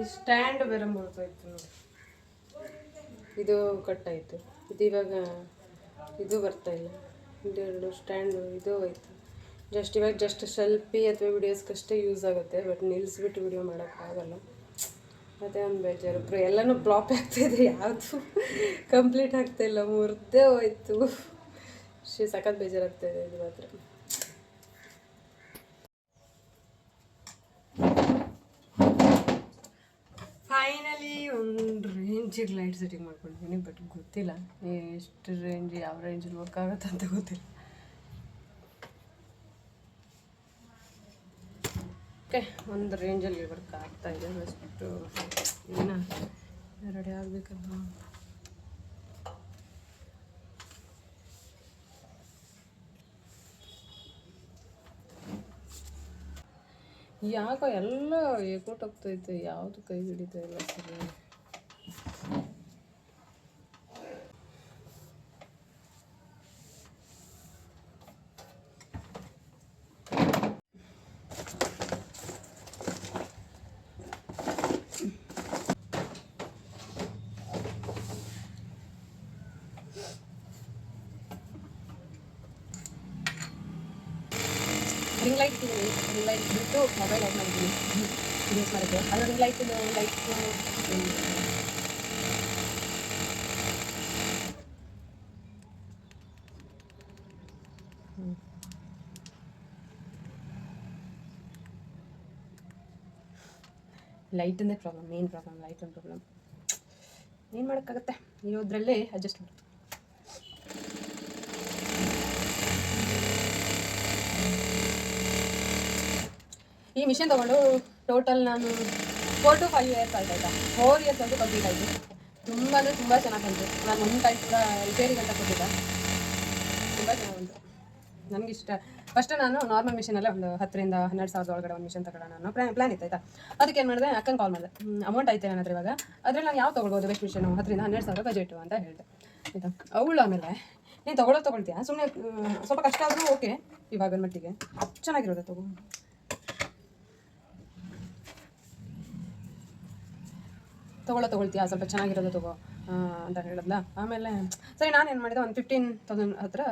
ಈ ಸ್ಟ್ಯಾಂಡ್ ಬೇರೆ ಮುರಿದೋಯ್ತು ನೋಡಿ. ಇದು ಕಟ್ಟಾಯಿತು. ಇದು ಇವಾಗ ಇದು ಬರ್ತಾ ಇಲ್ಲ. ಇದೆರಡು ಸ್ಟ್ಯಾಂಡು, ಇದು ಹೋಯ್ತು. ಜಸ್ಟ್ ಇವಾಗ ಜಸ್ಟ್ ಸೆಲ್ಫಿ ಅಥವಾ ವಿಡಿಯೋಸ್ಗಷ್ಟೇ ಯೂಸ್ ಆಗುತ್ತೆ ಬಟ್ ನಿಲ್ಲಿಸ್ಬಿಟ್ಟು ವಿಡಿಯೋ ಮಾಡೋಕ್ಕಾಗಲ್ಲ. ಅದೇ ಒಂದು ಬೇಜಾರು. ಪ್ರ ಎಲ್ಲನೂ ಫ್ಲಾಪ್ ಆಗ್ತಾಯಿದೆ ಯಾವುದು ಕಂಪ್ಲೀಟ್ ಆಗ್ತಾಯಿಲ್ಲ ಮುರಿದೇ ಹೋಯ್ತು. ಸಖತ್ ಬೇಜಾರಾಗ್ತಾಯಿದೆ ಇದು ಮಾತ್ರ. ಒಂದು ರೇಂಜಿಗೆ ಲೈಟ್ ಸೆಟ್ಟಿಂಗ್ ಮಾಡ್ಕೊಂಡಿದ್ದೀನಿ ಬಟ್ ಗೊತ್ತಿಲ್ಲ. ಎಷ್ಟು ರೇಂಜ್ ಯಾವ ರೇಂಜಲ್ಲಿ ವರ್ಕ್ ಆಗುತ್ತೆ ಅಂತ ಗೊತ್ತಿಲ್ಲ. ಓಕೆ ಒಂದು ರೇಂಜಲ್ಲಿ ವರ್ಕ್ ಆಗ್ತಾ ಇದೆ, ಅಷ್ಟು ಏನ ರೆಡಿ ಆಗಬೇಕಲ್ಲ ಯಾಕೋ ಎಲ್ಲ ಏಕೋಟ್ ಹೋಗ್ತೈತೆ, ಯಾವುದು ಕೈ ಹಿಡಿತಾ ಇಲ್ಲ ಸರಿ ರಿಂಗ್ ಲೈಟ್ ರಿಂಗ್ ಲೈಟ್ ಬಿಟ್ಟು ಮೊಬೈಲ್ ಆಫ್ ಮಾಡಿದ್ದೀನಿ ಯೂಸ್ ಮಾಡೋಕ್ಕೆ ಅದು ರಿಂಗ್ ಲೈಟ್ ಲೈಟ್ ಲೈಟಿಂದೇ ಪ್ರಾಬ್ಲಮ್ ಮೇನ್ ಪ್ರಾಬ್ಲಮ್ ಲೈಟ್ ಒಂದು ಪ್ರಾಬ್ಲಮ್ ಏನು ಮಾಡೋಕ್ಕಾಗತ್ತೆ? ಇರೋದ್ರಲ್ಲೇ ಅಡ್ಜಸ್ಟ್ ಮಾಡಿ ಈ ಮಿಷನ್ ತೊಗೊಂಡು ಟೋಟಲ್ ನಾನು ಫೋರ್ ಟು ಫೈವ್ ಇಯರ್ಸ್ ಆಯ್ತಾಯ್ತಾ ಫೋರ್ ಇಯರ್ಸ್ ಅಂತೂ ಕಂಪ್ಲೀಟ್ ಆಯಿತು. ತುಂಬ ಅಂದರೆ ತುಂಬ ಚೆನ್ನಾಗಿ ಬಂತು. ನಾನು ಒಂದು ಟೈಪ್ ಕೂಡ ರಿಪೇರಿಗೆ ಅಂತ ಕೊಟ್ಟಿದ್ದ. ತುಂಬ ಚೆನ್ನಾಗಿ ಬಂತು. ನನಗಿಷ್ಟ. ಫಸ್ಟ್ ನಾನು ನಾರ್ಮಲ್ ಮಿಷಿನಲ್ಲೇ ಒಂದು ಹತ್ತರಿಂದ ಹನ್ನೆರಡು ಸಾವಿರದ ಒಳಗಡೆ ಒಂದು ಮಿಷನ್ ತಗೊಳ್ಳೋಣ ಅನ್ನೋ ಪ್ಲಾನ್ ಪ್ಲಾನ್ ಇತ್ತು, ಆಯ್ತಾ? ಅದಕ್ಕೆ ಏನು ಮಾಡಿದೆ? ಅಕ್ಕನ ಕಾಲ್ ಮಾಡಿದೆ. ಅಮೌಂಟ್ ಐತೆ ನನ್ನ ಇವಾಗ? ಅದ್ರಲ್ಲಿ ನಾನು ಯಾವ ತೊಗೊಳ್ಬೋದು ಬೆಸ್ಟ್ ಮಿಷನು ಹತ್ತರಿಂದ ಹನ್ನೆರಡು ಸಾವಿರ ಬಜೆಟು ಅಂತ ಹೇಳಿದೆ. ಆಯಿತಾ? ಅವಳು ಆಮೇಲೆ, ನೀನು ತೊಗೊಳ್ಳೋ ತೊಗೊಳ್ತೀಯಾ? ಸುಮ್ಮನೆ ಸ್ವಲ್ಪ ಕಷ್ಟ ಆದರೂ ಓಕೆ ಇವಾಗ ಮಟ್ಟಿಗೆ. ಚೆನ್ನಾಗಿರೋದು ತಗೋ. ತೊಗೊಳ್ಳೋ ತೊಗೊಳ್ತೀಯಾ ಸ್ವಲ್ಪ ಚೆನ್ನಾಗಿರೋದು ತಗೋ ಅಂತ ಹೇಳಿದ್ಲ. ಆಮೇಲೆ ಸರಿ ನಾನು ಏನು ಮಾಡಿದೆ ಒಂದು ಫಿಫ್ಟೀನ್ ತೌಸಂಡ್ ಹತ್ರ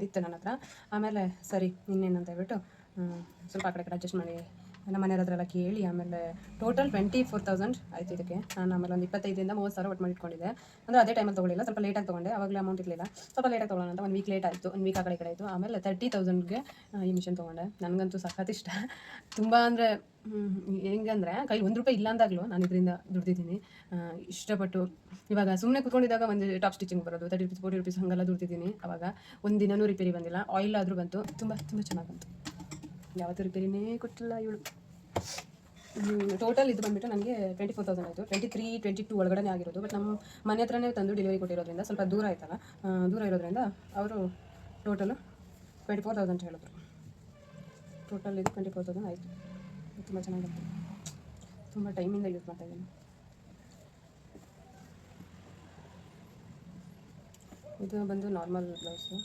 ಇತ್ತು ನನ್ನ ಹತ್ರ. ಆಮೇಲೆ ಸರಿ ಇನ್ನೇನಂತ ಹೇಳ್ಬಿಟ್ಟು ಹ್ಮ್, ಸ್ವಲ್ಪ ಆ ಕಡೆ ಕಡೆ ಅಡ್ಜಸ್ಟ್ ಮಾಡಿ ನಮ್ಮ ಮನೆಯವ್ರ ಹತ್ರ ಕೇಳಿ ಆಮೇಲೆ ಟೋಟಲ್ ಟ್ವೆಂಟಿ ಫೋರ್ ತೌಸಂಡ್ ಆಯ್ತು ಇದಕ್ಕೆ. ನಾನು ಆಮೇಲೆ ಒಂದು ಇಪ್ಪತ್ತೈದರಿಂದ ಮೂವತ್ತು ಸಾವಿರ ಒಟ್ಟು ಮಾಡಿ ಇಟ್ಕೊಂಡಿದ್ದೆ. ಅಂದರೆ ಅದೇ ಟೈಮಲ್ಲಿ ತೊಗೊಳಿಲ್ಲ ಸ್ವಲ್ಪ ಲೇಟಾಗಿ ತೊಗೊಂಡೆ, ಅವಾಗಲೇ ಅಮೌಂಟ್ ಇರಲಿಲ್ಲ. ಸ್ವಲ್ಪ ಲೇಟಾಗಿ ತೊಗೊಳ್ಳೋಣ ಅಂತ ಒಂದು ವೀಕ್ ಲೇಟ್ ಆಯಿತು, ಒಂದು ವೀಕ್ ಆ ಕಡೆ ಕಡೆ ಆಯಿತು. ಆಮೇಲೆ ತರ್ಟಿ ತೌಸಂಡ್ಗೆ ಈ ಮಿಷನ್ ತೊಗೊಂಡೆ. ನನಗಂತೂ ಸಖತ್ ಇಷ್ಟ. ತುಂಬ ಅಂದರೆ ಹೆಂಗಂದ್ರೆ ಕೈ ಒಂದು ರೂಪಾಯಿ ಇಲ್ಲ ಅಂದಾಗಲೂ ನಾನು ಇದರಿಂದ ದುಡ್ದಿದ್ದೀನಿ. ಇಷ್ಟಪಟ್ಟು ಇವಾಗ ಸುಮ್ಮನೆ ಕುತ್ಕೊಂಡಿದ್ದಾಗ ಒಂದು ಟಾಪ್ ಸ್ಟಿಚಿಂಗ್ ಬರೋದು ತರ್ಟಿ ರುಪೀಸ್ ಫೋರ್ಟಿ ರುಪೀಸ್ ಹಂಗೆಲ್ಲ ದುಡ್ದಿದ್ದೀನಿ ಅವಾಗ. ಒಂದು ದಿನನೂ ರಿಪೇರಿ ಬಂದಿಲ್ಲ ಆಯಿಲ್ ಆದರೂ ಬಂತು. ತುಂಬ ತುಂಬ ಚೆನ್ನಾಗಿ ಬಂತು. ಯಾವತ್ತೂ ರಿಪೇರಿನೇ ಕೊಟ್ಟಿಲ್ಲ ಇವಳು. ಟೋಟಲ್ ಇದು ಬಂದ್ಬಿಟ್ಟು ನನಗೆ ಟ್ವೆಂಟಿ ಫೋರ್ ತೌಸಂಡ್ ಆಯಿತು. ಟ್ವೆಂಟಿ ತ್ರೀ ಟ್ವೆಂಟಿ ಟೂ ಒಳಗಡೆ ಆಗಿರೋದು. ಬಟ್ ನಮ್ಮ ಮನೆ ಹತ್ರನೇ ತಂದು ಡೆಲಿವರಿ ಕೊಟ್ಟಿರೋದ್ರಿಂದ ಸ್ವಲ್ಪ ದೂರ ಆಯ್ತಲ್ಲ ದೂರ ಇರೋದ್ರಿಂದ ಅವರು ಟೋಟಲು ಟ್ವೆಂಟಿ ಫೋರ್ ತೌಸಂಡ್ ಹೇಳಿದ್ರು. ಟೋಟಲ್ ಇದು ಟ್ವೆಂಟಿ ಫೋರ್ ತೌಸಂಡ್ ಆಯಿತು. ತುಂಬ ಚೆನ್ನಾಗಿತ್ತು ತುಂಬ ಟೈಮಿಂದ ಯೂಸ್ ಮಾಡ್ತಾ ಇದ್ದೀನಿ. ಇದು ಬಂದು ನಾರ್ಮಲ್ ಬ್ಲೌಸು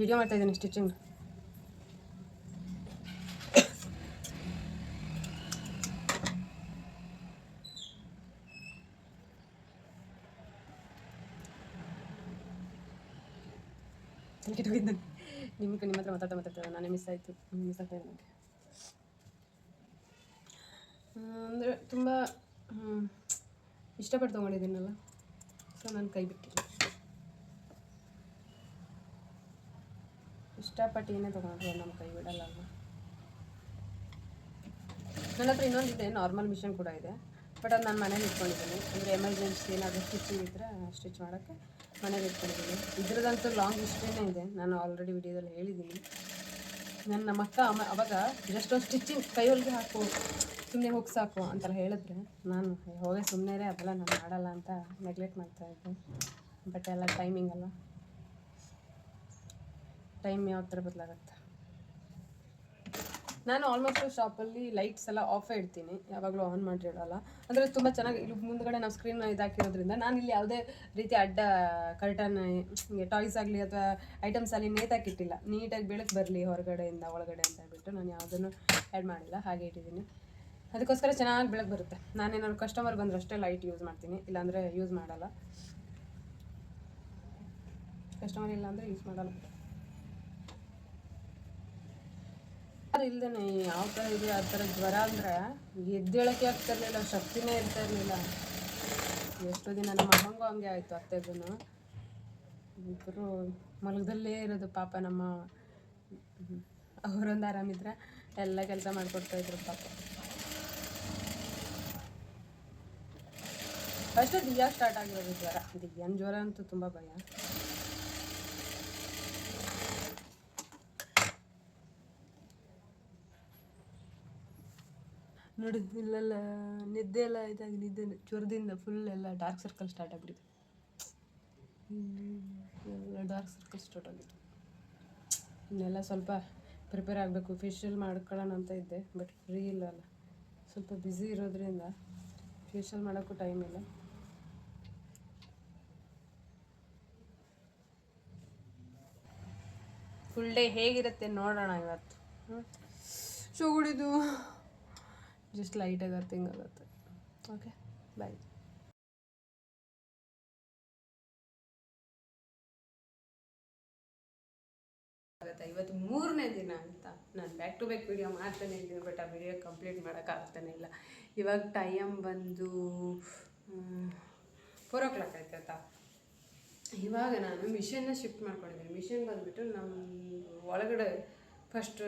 ವಿಡಿಯೋ ಮಾಡ್ತಾ ಇದ್ದೀನಿ ಸ್ಟಿಚಿಂಗ್ ನಿಮ್ಗೆ ನಿಮ್ಮ ಹತ್ರ ಮಾತಾಡ್ತಾ ಮಾತಾಡ್ತೇವೆ ನಾನೇ ಮಿಸ್ ಆಯಿತು. ಮಿಸ್ ಆಗ್ತಾ ನನಗೆ ಅಂದರೆ ತುಂಬ ಇಷ್ಟಪಟ್ಟು ತೊಗೊಂಡಿದ್ದೀನಲ್ಲ. ಸೊ ನಾನು ಕೈ ಬಿಟ್ಟಿಲ್ಲ. ಇಷ್ಟಪಟ್ಟು ಏನೇ ತೊಗೊಂಡ್ರು ನಮ್ಮ ಕೈ ಬಿಡಲ್ಲ ನನ್ನ ಹತ್ರ ಇನ್ನೊಂದಿದೆ ನಾರ್ಮಲ್ ಮಿಷನ್ ಕೂಡ ಇದೆ. ಬಟ್ ಅದು ನಾನು ಮನೇಲಿ ಇಟ್ಕೊಂಡಿದ್ದೀನಿ. ಅಂದರೆ ಎಮರ್ಜೆನ್ಸಿ ಏನಾದರೂ ಸ್ಟಿಚಿಂಗ್ ಇದ್ದರೆ ಸ್ಟಿಚ್ ಮಾಡೋಕ್ಕೆ ಮನೇಲಿ ಇಟ್ಕೊಂಡಿದ್ದೀನಿ. ಇದ್ರದಂತೂ ಲಾಂಗ್ ಹಿಸ್ಟ್ರಿನೇ ಇದೆ. ನಾನು ಆಲ್ರೆಡಿ ವಿಡಿಯೋದಲ್ಲಿ ಹೇಳಿದ್ದೀನಿ. ನನ್ನ ನಮ್ಮ ಅಕ್ಕ ಅಮ್ಮ ಅವಾಗ ಜಸ್ಟ್ ಒಂದು ಸ್ಟಿಚಿಂಗ್ ಕೈಯೊಳಗೆ ಹಾಕು ಸುಮ್ಮನೆ ಹೋಗಿ ಸಾಕು ಅಂತೆಲ್ಲ ಹೇಳಿದ್ರೆ ನಾನು ಹೋಗಿ ಸುಮ್ಮನೆ ಅದೆಲ್ಲ ನಾನು ಮಾಡಲ್ಲ ಅಂತ ನೆಗ್ಲೆಕ್ಟ್ ಮಾಡ್ತಾ ಇದ್ದೆ. ಬಟ್ ಎಲ್ಲ ಟೈಮಿಂಗ್ ಅಲ್ಲ ಟೈಮ್ ಯಾವ ಥರ ಬದಲಾಗುತ್ತೆ? ನಾನು ಆಲ್ಮೋಸ್ಟ್ ಶಾಪಲ್ಲಿ ಲೈಟ್ಸ್ ಎಲ್ಲ ಆಫೇ ಇಡ್ತೀನಿ. ಯಾವಾಗಲೂ ಆನ್ ಮಾಡಿರಲ್ಲ. ಅಂದರೆ ತುಂಬ ಚೆನ್ನಾಗಿ ಇಲ್ಲಿ ಮುಂದ್ಗಡೆ ನಾವು ಸ್ಕ್ರೀನ್ ಇದಾಕಿರೋದ್ರಿಂದ ನಾನು ಇಲ್ಲಿ ಯಾವುದೇ ರೀತಿ ಅಡ್ಡ ಕರ್ಟನ್ ಟಾಯ್ಸ್ ಆಗಲಿ ಅಥವಾ ಐಟಮ್ಸ್ ಆಗಲಿ ನೇತಾಕಿಟ್ಟಿಲ್ಲ ನೀಟಾಗಿ ಬೆಳಕು ಬರಲಿ ಹೊರಗಡೆಯಿಂದ, ಒಳಗಡೆ ಅಂತ ಹೇಳ್ಬಿಟ್ಟು ನಾನು ಯಾವುದನ್ನು ಆ್ಯಡ್ ಮಾಡಿಲ್ಲ. ಹಾಗೆ ಇಟ್ಟಿದ್ದೀನಿ. ಅದಕ್ಕೋಸ್ಕರ ಚೆನ್ನಾಗಿ ಬೆಳಕು ಬರುತ್ತೆ. ನಾನೇನಾದ್ರು ಕಸ್ಟಮರ್ ಬಂದ್ರೆ ಅಷ್ಟೇ ಲೈಟ್ ಯೂಸ್ ಮಾಡ್ತೀನಿ. ಇಲ್ಲಾಂದರೆ ಯೂಸ್ ಮಾಡಲ್ಲ. ಕಸ್ಟಮರ್ ಇಲ್ಲ ಅಂದರೆ ಯೂಸ್ ಮಾಡಲ್ಲ. ಇಲ್ದೇನೆ, ಯಾವ ಥರ ಇದೆ, ಆ ಥರ ಜ್ವರ ಅಂದರೆ ಎದ್ದೇಳಕ್ಕೆ ಆಗ್ತಾ ಇರಲಿಲ್ಲ, ಶಕ್ತಿನೇ ಇರ್ತಾ ಇರಲಿಲ್ಲ. ಎಷ್ಟೋ ದಿನ ನಮ್ಮ ಅಮ್ಮಂಗೂ ಹಂಗೆ ಆಯಿತು ಅತ್ತೆಗೂ ಇಬ್ಬರು ಮಲಗದಲ್ಲೇ ಇರೋದು ಪಾಪ ನಮ್ಮ, ಅವರೊಂದು ಆರಾಮಿದ್ರೆ ಎಲ್ಲ ಕೆಲಸ ಮಾಡಿಕೊಡ್ತಾ ಇದ್ರು ಪಾಪ. ಫಸ್ಟ್ ದಿಯಾ ಸ್ಟಾರ್ಟ್ ಆಗಿರೋದು ಜ್ವರ. ದಿವ್ಯನ ಜ್ವರ ಅಂತೂ ತುಂಬ ಭಯ. ನೋಡಿ, ಇಲ್ಲೆಲ್ಲ ನಿದ್ದೆ ಎಲ್ಲ ಇದಾಗಿ ನಿದ್ದೆ ಜ್ವರದಿಂದ ಫುಲ್ ಎಲ್ಲ ಡಾರ್ಕ್ ಸರ್ಕಲ್ ಸ್ಟಾರ್ಟ್ ಆಗಿಬಿಟ್ಟಿದೆ. ಎಲ್ಲ ಡಾರ್ಕ್ ಸರ್ಕಲ್ ಸ್ಟಾರ್ಟ್ ಆಗಿತ್ತು ಇನ್ನೆಲ್ಲ ಸ್ವಲ್ಪ ಪ್ರಿಪೇರ್ ಆಗಬೇಕು ಫೇಶಿಯಲ್ ಮಾಡ್ಕೊಳ್ಳೋಣ ಅಂತ ಇದ್ದೆ ಬಟ್ ಫ್ರೀ ಇಲ್ಲಲ್ಲ ಸ್ವಲ್ಪ ಬ್ಯುಸಿ ಇರೋದ್ರಿಂದ ಫೇಶಿಯಲ್ ಮಾಡೋಕ್ಕೂ ಟೈಮ್ ಇಲ್ಲ. ಫುಲ್ ಡೇ ಹೇಗಿರುತ್ತೆ ನೋಡೋಣ ಇವತ್ತು? ಶೋ ಕುಡಿದು. ಜಸ್ಟ್ ಲೈಟಾಗಿ ಅರ್ಥಿಂಗ್ ಆಗುತ್ತೆ ಓಕೆ ಬಾಯ್ ಆಗುತ್ತೆ. ಇವತ್ತು ಮೂರನೇ ದಿನ ಅಂತ. ನಾನು ಬ್ಯಾಕ್ ಟು ಬ್ಯಾಕ್ ವೀಡಿಯೋ ಮಾಡ್ತಾನೆ ಇದ್ದೀನಿ ಬಟ್ ಆ ವಿಡಿಯೋ ಕಂಪ್ಲೀಟ್ ಮಾಡೋಕ್ಕಾಗ್ತಾನೆ ಇಲ್ಲ. ಇವಾಗ ಟೈಮ್ ಬಂದು ಫೋರ್ ಓ ಕ್ಲಾಕ್ ಆಯ್ತಾಯ್ತಾ ಇವಾಗ ನಾನು ಮಿಷನ್ನ ಶಿಫ್ಟ್ ಮಾಡ್ಕೊಂಡಿದ್ದೀನಿ. ಮಿಷನ್ ಬಂದುಬಿಟ್ಟು ನಮ್ಮ ಒಳಗಡೆ ಫಸ್ಟ್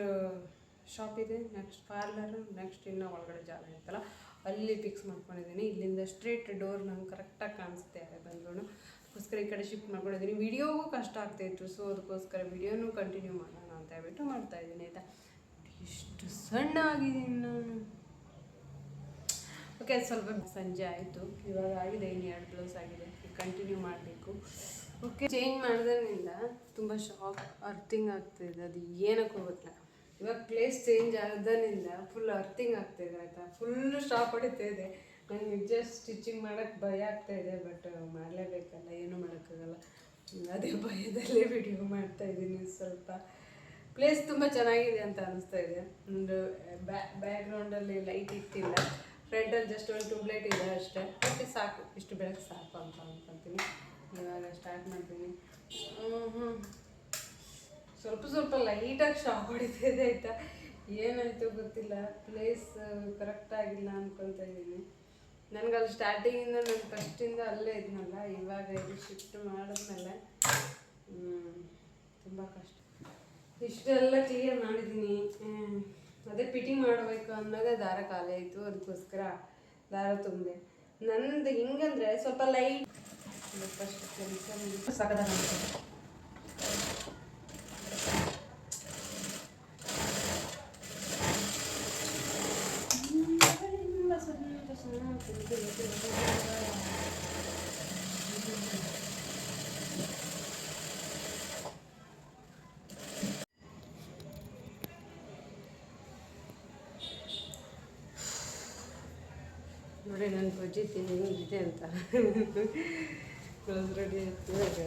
ಶಾಪ್ ಇದೆ ನೆಕ್ಸ್ಟ್ ಪಾರ್ಲರ್ ನೆಕ್ಸ್ಟ್ ಇನ್ನು ಒಳಗಡೆ ಜಾಗ ಇರುತ್ತಲ್ಲ ಅಲ್ಲಿ ಫಿಕ್ಸ್ ಮಾಡ್ಕೊಂಡಿದ್ದೀನಿ. ಇಲ್ಲಿಂದ ಸ್ಟ್ರೇಟ್ ಡೋರ್ ನಂಗೆ ಕರೆಕ್ಟಾಗಿ ಕಾಣಿಸುತ್ತೆ ಯಾರೇ ಬಂದ್ರೂ. ಅದಕ್ಕೋಸ್ಕರ ಈ ಕಡೆ ಶಿಫ್ಟ್ ಮಾಡ್ಕೊಂಡಿದ್ದೀನಿ. ವಿಡಿಯೋಗೂ ಕಷ್ಟ ಆಗ್ತಾಯಿತ್ತು ಸೊ ಅದಕ್ಕೋಸ್ಕರ ವಿಡಿಯೋನೂ ಕಂಟಿನ್ಯೂ ಮಾಡೋಣ ಅಂತ ಹೇಳ್ಬಿಟ್ಟು ಮಾಡ್ತಾಯಿದ್ದೀನಿ ಆಯಿತಾ? ಎಷ್ಟು ಸಣ್ಣ ಆಗಿದ್ದೀನಿ ನಾನು ಓಕೆ ಸ್ವಲ್ಪ ಸಂಜೆ ಆಯಿತು. ಇವಾಗ ಆಗಿದೆ, ಇನ್ನು ಎರಡು ಬ್ಲೌಸ್ ಆಗಿದೆ. ಕಂಟಿನ್ಯೂ ಮಾಡಬೇಕು. ಓಕೆ ಚೇಂಜ್ ಮಾಡಿದ್ರಿಂದ ತುಂಬ ಶಾಕ್ ಅರ್ಥಿಂಗ್ ಆಗ್ತಿದೆ. ಅದು ಏನಕ್ಕೂ ಗೊತ್ತಿಲ್ಲ. ಇವಾಗ ಪ್ಲೇಸ್ ಚೇಂಜ್ ಆಗೋದ್ರಿಂದ ಫುಲ್ ಅರ್ಥಿಂಗ್ ಆಗ್ತಾಯಿದೆ ಆಯಿತಾ? ಫುಲ್ ಸ್ಟಾಪ್ ಹೊಡಿತಾ ಇದೆ. ನನಗೆ ನಿಜ ಸ್ಟಿಚಿಂಗ್ ಮಾಡೋಕ್ಕೆ ಭಯ ಆಗ್ತಾ ಇದೆ ಬಟ್ ಮಾಡಲೇಬೇಕಲ್ಲ, ಏನೂ ಮಾಡೋಕ್ಕಾಗಲ್ಲ. ಅದೇ ಭಯದಲ್ಲೇ ವಿಡಿಯೋ ಮಾಡ್ತಾ ಇದ್ದೀನಿ ಸ್ವಲ್ಪ. ಪ್ಲೇಸ್ ತುಂಬ ಚೆನ್ನಾಗಿದೆ ಅಂತ ಅನಿಸ್ತಾ ಇದೆ. ಒಂದು ಬ್ಯಾಕ್ಗ್ರೌಂಡಲ್ಲಿ ಲೈಟ್ ಇಟ್ಟಿಲ್ಲ. ಫ್ರಂಟಲ್ಲಿ ಜಸ್ಟ್ ಒಂದು ಟ್ಯೂಬ್ಲೈಟ್ ಇದೆ ಅಷ್ಟೇ. ಮತ್ತೆ ಸಾಕು. ಇಷ್ಟು ಬೆಳಗ್ಗೆ ಸಾಕು ಅಂತ ಅಂದ್ಕೊಂತೀನಿ ಇವಾಗ ಸ್ಟಾರ್ಟ್ ಮಾಡ್ತೀನಿ. ಹ್ಞೂ ಸ್ವಲ್ಪ ಸ್ವಲ್ಪ ಲೈಟಾಗಿ ಶಾಕ್ ಹೊಡಿತಿದೆ ಆಯಿತಾ ಏನಾಯಿತು ಗೊತ್ತಿಲ್ಲ. ಪ್ಲೇಸ್ ಕರೆಕ್ಟ್ ಆಗಿಲ್ಲ ಅನ್ಕೊತಾ ಇದ್ದೀನಿ. ನನಗೆ ಅಲ್ಲಿ ಸ್ಟಾರ್ಟಿಂಗಿಂದ ನಾನು ಫಸ್ಟಿಂದ ಅಲ್ಲೇ ಇದ್ನಲ್ಲ, ಇವಾಗ ಇದು ಶಿಫ್ಟ್ ಮಾಡಿದ್ಮೇಲೆ ತುಂಬ ಕಷ್ಟ. ಇಷ್ಟೆಲ್ಲ ಕ್ಲಿಯರ್ ಮಾಡಿದ್ದೀನಿ. ಅದೇ ಫಿಟ್ಟಿಂಗ್ ಮಾಡಬೇಕು ಅಂದಾಗ ದಾರ ಖಾಲಿ ಆಯಿತು. ಅದಕ್ಕೋಸ್ಕರ ದಾರ ತುಂಬಿದೆ ನಂದು ಹಿಂಗಂದ್ರೆ ಸ್ವಲ್ಪ ಲೈಟ್ ಫಸ್ಟ್ ನೋಡಿ ನನ್ನ ಬಜ್ಜಿತೀನಿ ಹೆಂಗಿದೆ ಅಂತ. ಕ್ಲೋಸ್ ರೆಡಿ ಆಯಿತು ಇವಾಗ.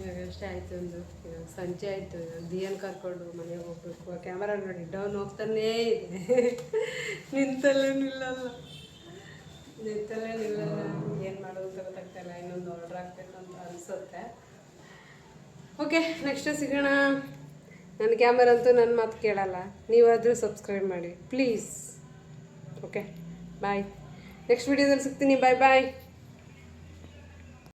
ಇವಾಗ ಅಷ್ಟೇ ಆಯಿತು ಒಂದು. ಸಂಜೆ ಆಯಿತು. ದಿಯನ್ ಕರ್ಕೊಂಡು ಮನೆಗೆ ಹೋಗ್ಬೇಕು. ಕ್ಯಾಮರಾ ನೋಡಿ ಡೌನ್ ಹೋಗ್ತಾನೇ ಇದೆ. ನಿಂತಲ್ಲೇ ನಿಲ್ಲಲ್ಲ ನಿಂತಲ್ಲೇ ನಿಲ್ಲಲ್ಲ ಏನು ಮಾಡೋದು ಅಂತ ಗೊತ್ತಾಗ್ತಾಯಿಲ್ಲ ಇನ್ನೊಂದು ಆರ್ಡ್ರ್ ಆಗ್ಬೇಕು ಅಂತ ಅನಿಸುತ್ತೆ. ಓಕೆ ನೆಕ್ಸ್ಟ್ ಸಿಗೋಣ. ನನ್ನ ಕ್ಯಾಮರಾ ಅಂತೂ ನನ್ನ ಮಾತು ಕೇಳಲ್ಲ. ನೀವಾದರೂ ಸಬ್ಸ್ಕ್ರೈಬ್ ಮಾಡಿ. ಪ್ಲೀಸ್ ಓಕೆ ಬಾಯ್ ನೆಕ್ಸ್ಟ್ ವಿಡಿಯೋದಲ್ಲಿ ಸಿಗ್ತೀನಿ. ಬಾಯ್ ಬಾಯ್